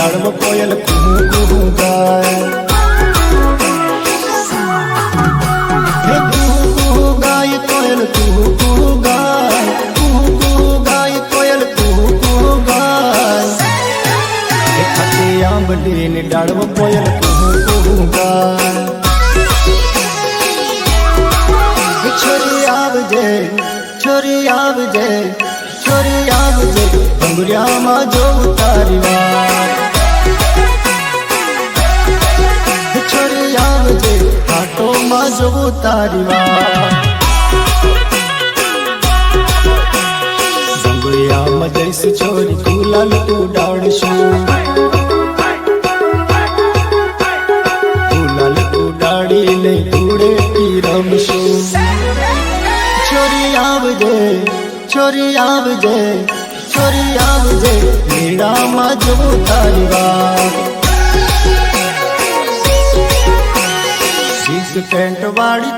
ડાળમ કોયલ કુહુ કુહુ ગાય. હે ગાય, કોયલ કુહુ કુહુ ગાય. કુહુ ગાય, કોયલ કુહુ ગાય. હે ખાતે આંબલી ને ડાળમ છોરી આવજે છોરી આવજે છોરી આવજે ડુંગરિયામાં જોઉં તારી વાત. હાટોમાં જોઉં તારી વાત ડુંગરિયામાં જઈશ છોરી ગુલાલ ઉડાડશું. ગુલાલ ઉડાડીને ધૂળેટી રમશું. છોરી આવજે છોરી આવજે છોરી આવજે મેળામાં જો તારી વાત ਇਸ ਟੈਂਟ ਵਾਲੀ